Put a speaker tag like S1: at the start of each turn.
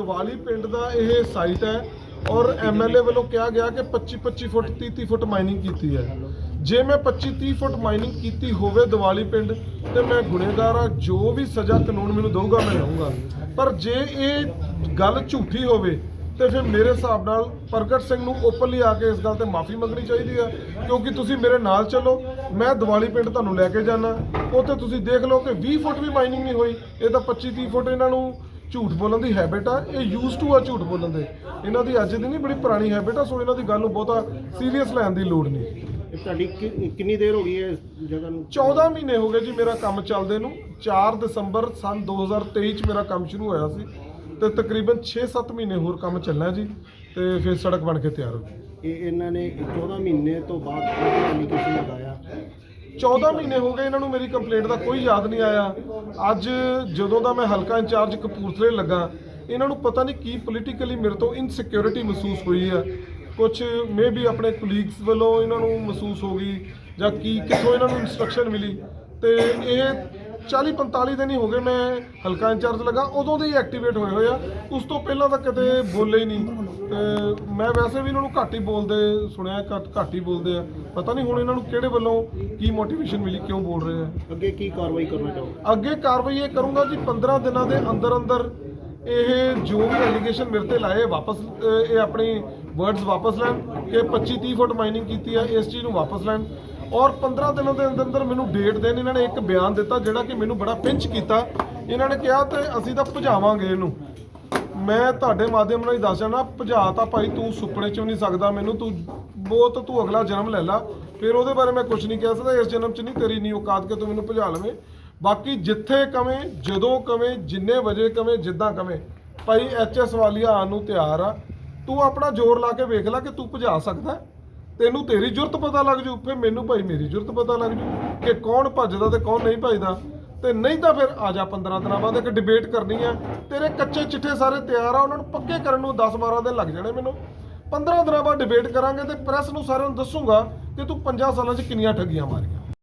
S1: ਦਿਵਾਲੀ ਪਿੰਡ ਦਾ ਇਹ ਸਾਈਟ ਹੈ ਔਰ ਐਮਐਲਏ ਵੱਲੋਂ ਕਿਹਾ ਗਿਆ ਕਿ 25 25 ਫੁੱਟ 30 30 ਫੁੱਟ ਮਾਈਨਿੰਗ ਕੀਤੀ ਹੈ। ਜੇ ਮੈਂ 25 30 ਫੁੱਟ ਮਾਈਨਿੰਗ ਕੀਤੀ ਹੋਵੇ ਦੀਵਾਲੀ ਪਿੰਡ, ਤੇ ਮੈਂ ਗੁਨੇਗਾਰ ਆ, ਜੋ ਵੀ ਸਜ਼ਾ ਕਾਨੂੰਨ ਮੈਨੂੰ ਦਊਗਾ, ਮੈਂ ਲਊਂਗਾ। ਪਰ ਜੇ ਇਹ ਗੱਲ ਝੂਠੀ ਹੋਵੇ, ਤੇ ਫਿਰ ਮੇਰੇ ਹਿਸਾਬ ਨਾਲ ਪ੍ਰਗਟ ਸਿੰਘ ਨੂੰ ਓਪਨਲੀ ਆ ਕੇ ਇਸ ਗੱਲ ਤੇ ਮਾਫੀ ਮੰਗਣੀ ਚਾਹੀਦੀ ਹੈ, ਕਿਉਂਕਿ ਤੁਸੀਂ ਮੇਰੇ ਨਾਲ ਚੱਲੋ, ਮੈਂ ਦੀਵਾਲੀ ਪਿੰਡ ਤੁਹਾਨੂੰ ਲੈ ਕੇ ਜਾਣਾ ਉੱਥੇ ਤੁਸੀਂ ਦੇਖ ਲਓ ਕਿ 20 ਫੁੱਟ ਵੀ ਮਾਈਨਿੰਗ ਨਹੀਂ ਹੋਈ, ਇਹ ਤਾਂ 25 30 ਫੁੱਟ ਇਹਨਾਂ ਨੂੰ ਝੂਠ ਬੋਲਣ ਦੀ ਹੈਬਿਟ ਆ ਇਹ ਯੂਜ਼ ਟੂ ਆ ਝੂਠ ਬੋਲਣ ਦੇ। ਇਹਨਾਂ ਦੀ ਅੱਜ ਦੀ ਨਹੀਂ ਬੜੀ ਪੁਰਾਣੀ ਹੈਬਿਟ ਆ ਸੋ ਇਹਨਾਂ ਦੀ ਗੱਲ ਨੂੰ ਬਹੁਤਾ ਸੀਰੀਅਸ ਲੈਣ ਦੀ ਲੋੜ ਨਹੀਂ।
S2: ਇਹ ਤੁਹਾਡੀ ਕਿ- ਕਿੰਨੀ ਦੇਰ ਹੋ ਗਈ ਹੈ ਇਸ ਜਗ੍ਹਾ ਨੂੰ?
S1: 14 ਮਹੀਨੇ ਹੋ ਗਏ ਜੀ ਮੇਰਾ ਕੰਮ ਚੱਲਦੇ ਨੂੰ। 4 ਦਸੰਬਰ ਸਨ 2023 ਚ ਮੇਰਾ ਕੰਮ ਸ਼ੁਰੂ ਹੋਇਆ ਸੀ ਤੇ ਤਕਰੀਬਨ 6-7 ਮਹੀਨੇ ਹੋਰ ਕੰਮ ਚੱਲਣਾ ਜੀ ਤੇ ਫਿਰ ਸੜਕ ਬਣ ਕੇ ਤਿਆਰ ਹੋ ਗਈ
S2: ਇਹ ਇਹਨਾਂ ਨੇ 14 ਮਹੀਨੇ ਤੋਂ ਬਾਅਦ ਐਪਲੀਕੇਸ਼ਨ ਲਗਾਇਆ।
S1: 14 ਮਹੀਨੇ ਹੋ ਗਏ ਇਹਨਾਂ ਨੂੰ ਮੇਰੀ ਕੰਪਲੇਂਟ ਦਾ ਕੋਈ ਯਾਦ ਨਹੀਂ ਆਇਆ। ਅੱਜ ਜਦੋਂ ਦਾ ਮੈਂ ਹਲਕਾ ਇੰਚਾਰਜ ਕਪੂਰਥਲੇ ਲੱਗਾ, ਇਹਨਾਂ ਨੂੰ ਪਤਾ ਨਹੀਂ ਕੀ ਪੋਲੀਟੀਕਲੀ ਮੇਰੇ ਤੋਂ ਇਨਸਿਕਿਉਰਿਟੀ ਮਹਿਸੂਸ ਹੋਈ ਆ। ਕੁਝ ਮੇ ਵੀ ਆਪਣੇ ਕੁਲੀਗਸ ਵੱਲੋਂ ਇਹਨਾਂ ਨੂੰ ਮਹਿਸੂਸ ਹੋ ਗਈ ਜਾਂ ਕੀ, ਕਿੱਥੋਂ ਇਹਨਾਂ ਨੂੰ ਇਨਸਟਰਕਸ਼ਨ ਮਿਲੀ। ਤੇ ਇਹ 40 45 ਦਿਨ ਹੀ ਹੋ ਗਏ ਮੈਂ ਹਲਕਾ ਇੰਚਾਰਜ ਲੱਗਾ ਉਦੋਂ ਦੇ ਹੀ ਐਕਟੀਵੇਟ ਹੋਏ ਹੋਏ ਆ ਉਸ ਤੋਂ ਪਹਿਲਾਂ ਤਾਂ ਕਦੇ ਬੋਲੇ ਹੀ ਨਹੀਂ। ਤੇ ਮੈਂ ਵੈਸੇ ਵੀ ਇਹਨਾਂ ਨੂੰ ਘੱਟ ਹੀ ਬੋਲਦੇ ਸੁਣਿਆ ਘੱਟ ਘੱਟ ਹੀ ਬੋਲਦੇ ਆ। ਪਤਾ ਨਹੀਂ ਹੁਣ ਇਹਨਾਂ ਨੂੰ ਕਿਹੜੇ ਵੱਲੋਂ ਕੀ ਮੋਟੀਵੇਸ਼ਨ ਮਿਲੀ ਕਿਉਂ ਬੋਲ ਰਹੇ ਆ।
S2: ਅੱਗੇ ਕੀ ਕਾਰਵਾਈ ਕਰਨਾ ਚਾਹੋਗੇ?
S1: ਅੱਗੇ ਕਾਰਵਾਈ ਇਹ ਕਰੂੰਗਾ ਜੀ 15 ਦਿਨਾਂ ਦੇ ਅੰਦਰ ਅੰਦਰ ਇਹ ਜੋ ਵੀ ਐਲੀਗੇਸ਼ਨ ਮੇਰੇ ਤੇ ਲਾਏ ਵਾਪਸ ਇਹ ਆਪਣੀ ਵਰਡਸ ਵਾਪਸ ਲੈਣ। ਕਿ 25 30 ਫੁੱਟ ਮਾਈਨਿੰਗ ਕੀਤੀ ਆ ਇਸ ਚੀਜ਼ ਨੂੰ ਵਾਪਸ ਲੈਣ। ਔਰ 15 ਦਿਨਾਂ ਦੇ ਅੰਦਰ ਅੰਦਰ ਮੈਨੂੰ ਡੇਟ ਦੇਣ ਇਹਨਾਂ ਨੇ ਇੱਕ ਬਿਆਨ ਦਿੱਤਾ ਜਿਹੜਾ ਕਿ ਮੈਨੂੰ ਬੜਾ ਪਿੰਚ ਕੀਤਾ। ਇਹਨਾਂ ਨੇ ਕਿਹਾ ਤੇ ਅਸੀਂ ਤਾਂ ਭਜਾਵਾਂਗੇ ਇਹਨੂੰ। ਮੈਂ ਤੁਹਾਡੇ ਮਾਧਿਅਮ ਨਾਲ ਹੀ ਦੱਸ ਜਾਣਾ ਭਜਾ ਤਾਂ ਭਾਈ ਤੂੰ ਸੁਪਨੇ ਚ ਵੀ ਨਹੀਂ ਸਕਦਾ ਮੈਨੂੰ, ਤੂੰ ਬਹੁਤ ਤੂੰ ਅਗਲਾ ਜਨਮ ਲੈ ਲਾ। ਫਿਰ ਉਹਦੇ ਬਾਰੇ ਮੈਂ ਕੁਝ ਨਹੀਂ ਕਹਿ ਸਕਦਾ, ਇਸ ਜਨਮ ਚ ਨਹੀਂ ਤੇਰੀ ਨਹੀਂ, ਔਕਾਤ ਕਿ ਤੂੰ ਮੈਨੂੰ ਭਜਾ ਲਵੇਂ। ਬਾਕੀ ਜਿੱਥੇ ਕਵੇਂ, ਜਦੋਂ ਕਵੇਂ, ਜਿੰਨੇ ਵਜੇ ਕਵੇਂ, ਜਿੱਦਾਂ ਕਵੇਂ, ਭਾਈ ਐਚਐਸ ਵਾਲੀਆ ਆਉਣ ਨੂੰ ਤਿਆਰ ਆ। ਤੂੰ ਆਪਣਾ ਜ਼ੋਰ ਲਾ ਕੇ ਵੇਖ ਲੈ ਕਿ ਤੂੰ ਭਜਾ ਸਕਦਾ। ਤੈਨੂੰ ਤੇਰੀ ਜ਼ਰੂਰਤ ਪਤਾ ਲੱਗ ਜੂ, ਫਿਰ ਮੈਨੂੰ ਭਾਈ ਮੇਰੀ ਜ਼ਰੂਰਤ ਪਤਾ ਲੱਗ ਜੂ ਕਿ ਕੌਣ ਭੱਜਦਾ ਤੇ ਕੌਣ ਨਹੀਂ ਭੱਜਦਾ। ਤੇ ਨਹੀਂ ਤਾਂ ਫਿਰ ਆ ਜਾ 15 ਦਿਨਾਂ ਬਾਅਦ ਇੱਕ ਡਿਬੇਟ ਕਰਨੀ ਆ। ਤੇਰੇ ਕੱਚੇ ਚਿੱਠੇ ਸਾਰੇ ਤਿਆਰ ਆ, ਉਹਨਾਂ ਨੂੰ ਪੱਕੇ ਕਰਨ ਨੂੰ 10 12 ਦਿਨ ਲੱਗ ਜਾਣੇ ਮੈਨੂੰ। 15 ਦਿਨਾਂ ਬਾਅਦ ਡਿਬੇਟ ਕਰਾਂਗੇ ਤੇ ਪ੍ਰੈਸ ਨੂੰ ਸਾਰਿਆਂ ਨੂੰ ਦੱਸੂਗਾ ਕਿ ਤੂੰ 50 ਸਾਲਾਂ 'ਚ ਕਿੰਨੀਆਂ ਠੱਗੀਆਂ ਮਾਰੀਆਂ।